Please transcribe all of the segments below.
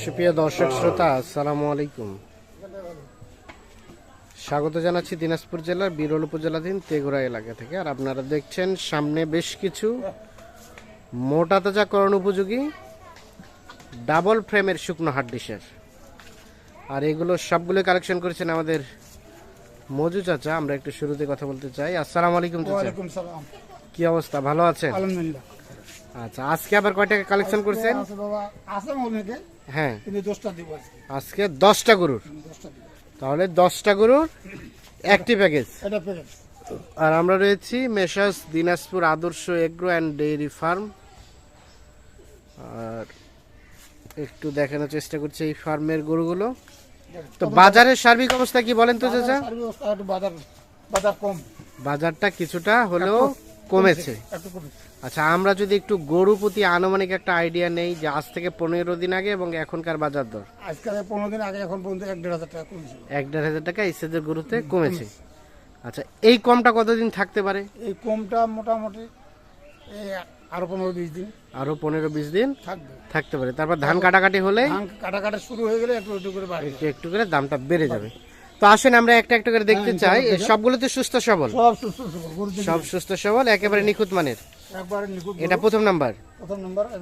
সুপ্রিয় দর্শক শ্রোতা আসসালামু আলাইকুম। স্বাগত জানাচ্ছি দিনাজপুর জেলার বিরল উপজেলাধীন তেঘোড়া এলাকা থেকে। আর আপনারা দেখছেন সামনে বেশ কিছু মোটা তাজাকরণ উপযোগী ডাবল ফ্রেমের শুকনো হার্ড ডিশের। আর এগুলো সবগুলো কালেকশন করেছেন আমাদের মজু চাচা। আমরা একটু শুরুতে কথা বলতে চাই। আসসালামু আলাইকুম চাচা। কি অবস্থা? ভালো আছেন? আলহামদুলিল্লাহ। আচ্ছা আজকে আবার কয় টাকা কালেকশন করছেন? আছে অনেকে হ্যাঁ। কিন্তু দশটা দিব আজকে। দশটা গরুর? তাহলে দশটা গরুর একটি প্যাকেজ আর আমরা রয়েছি messrs Dinajpur Adarsha agro and dairy farm. আর একটু দেখানোর চেষ্টা করছি এই ফার্মের গরুগুলো। তো বাজারের সার্বিক অবস্থা কি বলেন তো চাচা? বাজার বাজার কম। বাজারটা কিছুটা হলেও কমেছে? আচ্ছা আমরা যদি একটু গরু প্রতি আনুমানিক একটা আইডিয়া নেই যে আজ থেকে পনেরো দিন আগে এবং এখনকার বাজার দর? আজকাল পনেরো দিন আগে এখন পর্যন্ত এক দেড় হাজার টাকা কমেছিল এক দেড় হাজার টাকা ইসেদের গরুতে কমেছে। আচ্ছা এই কমটা কতদিন থাকতে পারে? এই কমটা মোটামুটি এই আরও পনেরো বিশ দিন। আরও পনেরো বিশ দিন থাকতে পারে। তারপর ধান কাটাকাটি হলে ধান কাটা কাটা শুরু হয়ে গেলে একটু একটু করে একটু একটু করে দামটা বেড়ে যাবে। তো আসেন আমরা একটা একটা করে দেখতে চাই। এ সবগুলো তো সুস্থ সবল? সব সুস্থ সবল একেবারে নিখুঁত মানের? এটা প্রথম নাম্বার।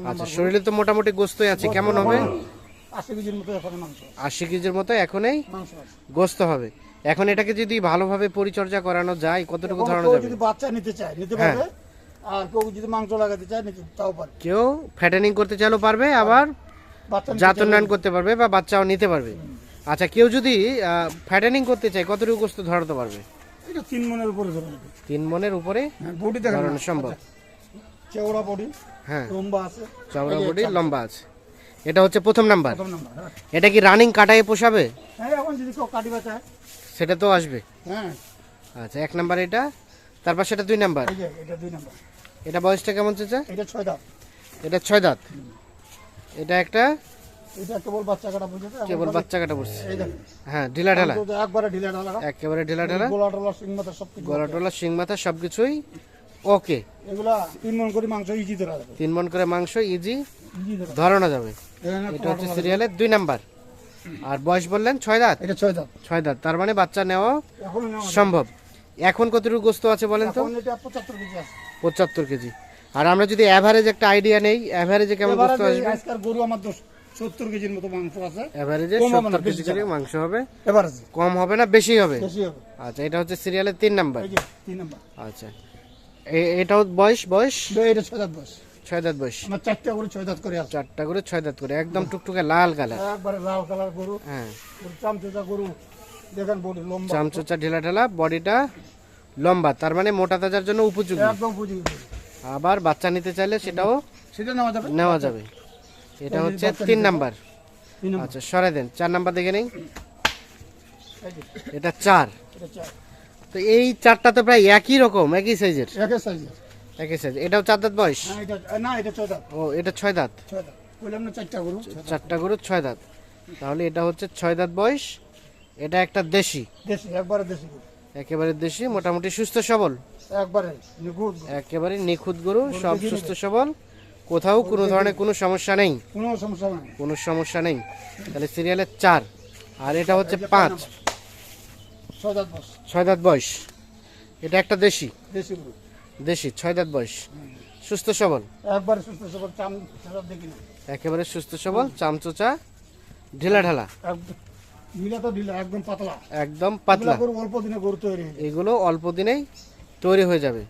আচ্ছা শরীরে তো মোটামুটি গোস্তই আছে কেমন হবে? আশি কেজির মতো এখনই গোস্ত হবে। এখন এটাকে যদি ভালোভাবে পরিচর্যা করানো যায় কতটুকু ধরানো যাবে যদি বাচ্চা নিতে চায় নিতে হ্যাঁ। পারবে আর কেউ যদি মাংস লাগাতে চায় নিতে তাও পারবে। কেউ ফ্যাটেনিং করতে চাইলেও পারবে আবার চাইলে- উন্নয়ন করতে পারবে বা বাচ্চাও নিতে পারবে। আচ্ছা কেউ যদি ফ্যাটেনিং করতে চায় কতটুকু গোস্ত ধরাতে পারবে? এটা তিন মনের উপরে ধরে যাবে তিন মনের উপরে? হ্যাঁ বডি দেখেন ধরানো সম্ভব। চওড়া বডি হ্যাঁ। লম্বা আছে। চওড়া বডি লম্বা আছে। এটা হচ্ছে প্রথম নাম্বার। প্রথম নাম্বার হ্যাঁ। এটা কি রানিং কাটায় পোষাবে? হ্যাঁ এখন যদি কেউ কাটিবা চায় সেটা তো আসবে। হ্যাঁ। আচ্ছা এক নাম্বার এটা। তারপর সেটা দুই নাম্বার। এই যে এটা দুই নাম্বার। এটা বয়সটা কেমন চাচা? এটা ছয় দাঁত। এটা ছয় দাঁত। এটা একটা এটা কেবল বাচ্চা কাটা বুঝেছে? কেবল বাচ্চা কাটা পড়ছে হ্যাঁ ঢিলা ঢালা। একবারে ঢিলা ঢালা একেবারে ঢিলা ঢালা। গোলা টোলা সিং মাথা সব গলা টলা শিং মাথা সবকিছুই ওকে। এগুলা তিন মন করে মাংস ইজি ধরা যাবে। তিন মন করে মাংস ইজি ইজি ধরানো যাবে। এটা হচ্ছে সিরিয়ালের দুই নাম্বার। আর বয়স বললেন ছয় দাঁত? এটা ছয় দাঁত। ছয় দাঁত। তার মানে বাচ্চা নেওয়া। সম্ভব। এখন কতটুকু গোস্ত আছে বলেন তো? পঁচাত্তর কেজি আর আমরা যদি অ্যাভারেজ একটা আইডিয়া নেই অ্যাভারেজে কেমন এবারে গোস্ত আসবে? গরু আমার দশ সত্তর কেজির মতো মাংস আছে। কম সত্তর কেজি করে মাংস হবে। এবারে যে, কম হবে না বেশি হবে? বেশি হবে। আচ্ছা এটা হচ্ছে সিরিয়ালের তিন নাম্বার। এই যে তিন নাম্বার। আচ্ছা। এটাও বয়স বয়স? এটা ছয় দাঁত বয়স। ছয় দাঁত বয়স। আমার চারটা করে ছয় দাঁত করে আছে। চারটা করে ছয় দাঁত করে একদম টুকটুকে লাল কালার। একবারে লাল কালার গরু। হ্যাঁ। গরু দেখেন বডি লম্বা। চামচোচা ঢেলা ঢেলা বডিটা লম্বা তার মানে মোটা তাজার জন্য উপযোগী। একদম গরু। আবার বাচ্চা নিতে চাইলে সেটাও সেটা নেওয়া যাবে। নেওয়া যাবে। এটা হচ্ছে তিন নাম্বার। আচ্ছা সরাই দেন চার নাম্বার দেখে নেই। এটা চার। তো এই চারটা তো প্রায় একই রকম একই সাইজের? সাইজের। একই সাইজ। এটাও চার দাঁত বয়স? হ্যাঁ, না, এটা ছয় দাঁত, ও এটা ছয় দাঁত। চারটা গরু, ছয় দাঁত। চারটা গরু ছয় দাঁত। তাহলে এটা হচ্ছে ছয় দাঁত বয়স। এটা একটা দেশি। দেশি, একবারে দেশি একেবারে দেশি মোটামুটি সুস্থ সবল। একবারে একেবারে নিখুঁত গরু সব সুস্থ সবল। কোথাও কোনো ধরনের কোনো সমস্যা নেই? কোনো সমস্যা নাই। কোনো সমস্যা নেই? তাহলে সিরিয়ালের চার। আর এটা হচ্ছে পাঁচ। ছয় দাঁত বয়স, এটা একটা দেশি? দেশি ছয় দাঁত বয়স। সুস্থ সবল? একবারে সুস্থ সবল, চাম। একেবারে সুস্থ সবল চামচোচা ঢিলা ঢালা। একদম- পাতলা। একদম পাতলা। অল্প দিনে গরু তৈরি এগুলো অল্প দিনেই তৈরি হয়ে যাবে।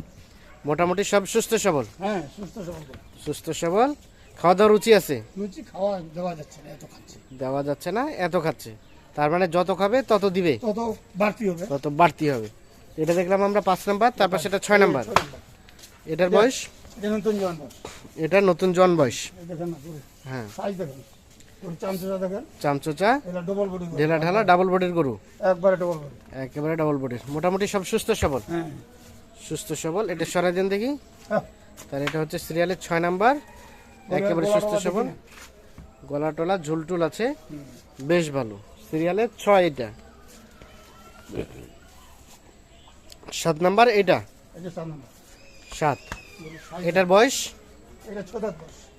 মোটামুটি সব সুস্থ সবল? হ্যাঁ, সুস্থ সবল। সুস্থ সবল। খাওয়া দাওয়ার রুচি আছে? লুচি খাওয়া দেওয়া যাচ্ছে না, এত খাচ্ছে। দেওয়া যাচ্ছে না এত খাচ্ছে। তার মানে যত খাবে তত দিবে? তত বাড়তি হবে। তত বাড়তি হবে। এটা দেখলাম আমরা পাঁচ নাম্বার তারপর সেটা ছয় নাম্বার। এটার বয়স? নতুন বয়স। এটা নতুন জন বয়স। হ্যাঁ। সাইজ দেখেন। ঢেলা ঢালা ডাবল বডির গরু। একবারে ডবল বডি। একেবারে ডাবল বডির মোটামুটি সব সুস্থ সবল। হ্যাঁ। সুস্থ সবল। এটা সরাই দেন দেখি। হ্যাঁ। তাহলে এটা হচ্ছে সিরিয়ালের ছয় নাম্বার। একেবারে সুস্থ সবল। গলা টলা ঝুলটুল আছে। বেশ ভালো। সিরিয়ালের ছয় এটা। সাত নাম্বার এটা। সাত এটার বয়স?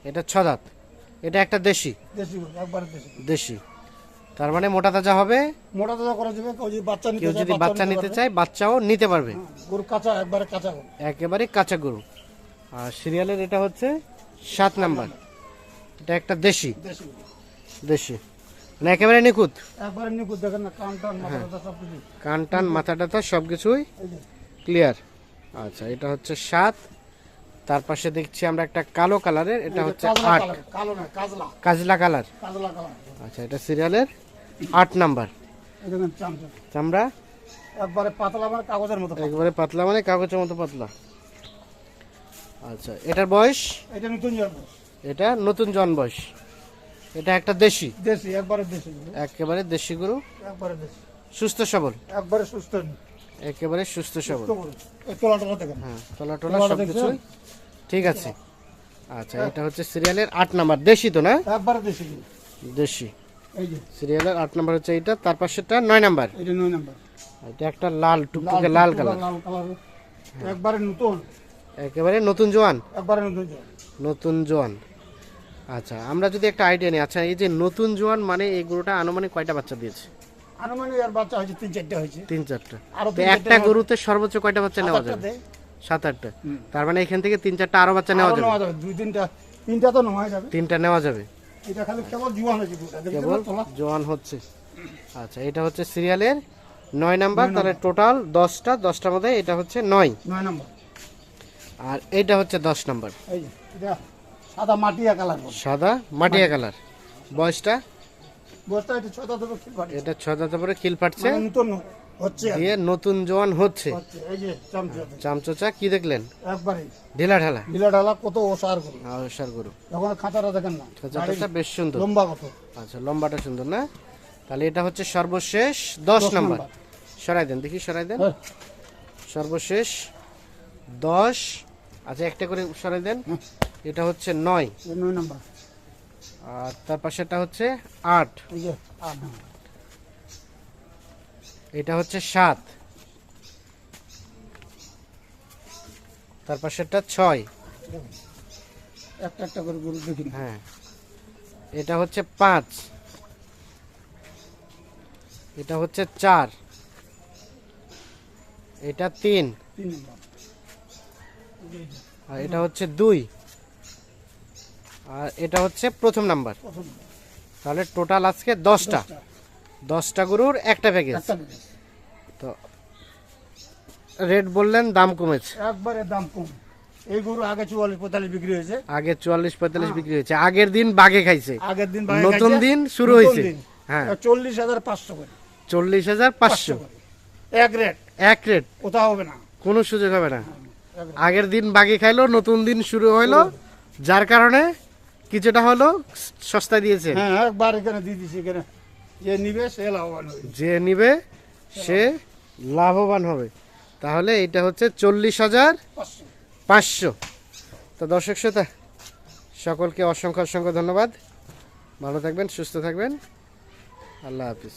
এটা ছ দাঁত এটা একটা দেশি। দেশি তার মানে মোটা তাজা হবে? মোটা তাজা করা যাবে কেউ যদি বাচ্চা নিতে কেউ চায় যদি বাচ্চা নিতে চায় বাচ্চাও নিতে পারবে। হ্যাঁ, গরু কাঁচা একবারে কাঁচা একেবারে কাঁচা গরু। আর সিরিয়ালের এটা হচ্ছে সাত নাম্বার। এটা একটা দেশি। দেশি। মানে একেবারে নিখুঁত। একবারে নিকুত দেখেন না কান টান মাথা সব কিছু কান টান মাথা সব কিছুই ক্লিয়ার। আচ্ছা এটা হচ্ছে সাত। তার পাশে দেখছি আমরা একটা কালো কালারের এটা হচ্ছে আট। কালো না কাজলা। কাজলা কালার। কাজলা কালার। আচ্ছা এটা সিরিয়ালের আট নাম্বার। চামড়া? একবারে পাতলা মানে কাগজের মতো একবারে পাতলা মানে কাগজের মতো পাতলা। আচ্ছা এটার বয়স? এটা নতুন জন্ম। এটা নতুন জন বয়স এটা একটা দেশি? দেশি একবারে দেশি একেবারে দেশি গরু? একবারে দেশি। সুস্থ সবল? একবারে সুস্থ। একেবারে সুস্থ সবল। তোলা টোলা দেখেন। হ্যাঁ টলা টলা সব? কিছুই ঠিক আছে। আচ্ছা এটা হচ্ছে সিরিয়ালের আট নাম্বার। দেশি তো না? একবারে দেশি দেশি। সিরিয়ালের আট নাম্বার হচ্ছে এটা তার পাশেরটা নয় নাম্বার। এটা নয় নাম্বার। এটা একটা লাল টুকটুকে লাল কালার। লাল কালার। একবারে নতুন। একেবারে নতুন জোয়ান? একবারে নতুন জন্ম। নতুন জোয়ান। আচ্ছা আমরা যদি একটা আইডিয়া নিই আচ্ছা এই যে নতুন জোয়ান মানে এই গরুটা আনুমানিক কয়টা বাচ্চা দিয়েছে? আনুমানিক আর বাচ্চা হয়েছে তিন চারটে হয়েছে। তিন চারটা। আরও তো একটা গরুতে সর্বোচ্চ কয়টা বাচ্চা নেওয়া যাবে? সাত আটটা। তার মানে এখান থেকে তিন চারটা আরও বাচ্চা নেওয়া যাবে? দুই তিনটা তিনটা তো নেওয়া যাবে। তিনটা নেওয়া যাবে? এটা খালি কেবল জুয়ান হয়েছে কেবল জোয়ান হচ্ছে। আচ্ছা এটা হচ্ছে সিরিয়ালের নয় নাম্বার। তাহলে টোটাল দশটা দশটার মধ্যে এটা হচ্ছে নয়। নয় নম্বর। আর এইটা হচ্ছে দশ নাম্বার। এটা সাদা মাটিয়া কালার সাদা মাটিয়া কালার। বয়সটা? এটা এটা ছ দাঁতে পরে খিল ফাটছে। মানে। দিয়ে নতুন জোয়ান হচ্ছে। হচ্ছে এই যে চামচা চামচোচা কি দেখলেন? ঢিলা ঢালা। ঢিলা ঢালা কত ওসার গরু। এখন খাঁচাটা দেখেন না। খাঁচাটা বেশ সুন্দর। লম্বা কত। আচ্ছা লম্বাটা সুন্দর না? তাহলে এটা হচ্ছে সর্বশেষ দশ নাম্বার। সরাই দেন দেখি সরাই দেন। হ্যাঁ, সর্বশেষ দশ আচ্ছা একটা করে সরাই দেন। এটা হচ্ছে নয়। নয় নাম্বার। আর তার পাশেটা হচ্ছে আট। এটা হচ্ছে সাত। তার পাশেরটা ছয়। একটা একটা করে গরু দেখি। হ্যাঁ। এটা হচ্ছে পাঁচ। এটা হচ্ছে চার। এটা তিন। তিন নাম্বার। আর এটা হচ্ছে দুই। আর এটা হচ্ছে প্রথম নাম্বার। তাহলে টোটাল আজকে দশটা। দশটা। গরুর একটা প্যাকেজ তো রেট বললেন দাম কমেছে। একবারে দাম কম। এই গরু আগে চুয়াল্লিশ পঁয়তাল্লিশ বিক্রি হয়েছে। আগে চুয়াল্লিশ পঁয়তাল্লিশ বিক্রি হয়েছে। আগের দিন বাগে খাইছে। আগের দিন নতুন দিন শুরু হয়েছে। হ্যাঁ। চল্লিশ হাজার পাঁচশো করে। চল্লিশ হাজার পাঁচশো। এক রেট। এক রেট। কোথাও হবে না। কোনো সুযোগ হবে না। rate। আগের দিন বাগে খাইলো নতুন দিন শুরু হইল যার কারণে কিছুটা হলো সস্তায় দিয়েছে। হ্যাঁ একবার এখানে দিয়ে দিছি এখানে যে নিবে সে লাভবান হবে। যে নিবে সে লাভবান হবে। তাহলে এটা হচ্ছে চল্লিশ হাজার পাঁচশো। তো দর্শক শ্রোতা সকলকে অসংখ্য অসংখ্য ধন্যবাদ। ভালো থাকবেন সুস্থ থাকবেন। আল্লাহ হাফিজ।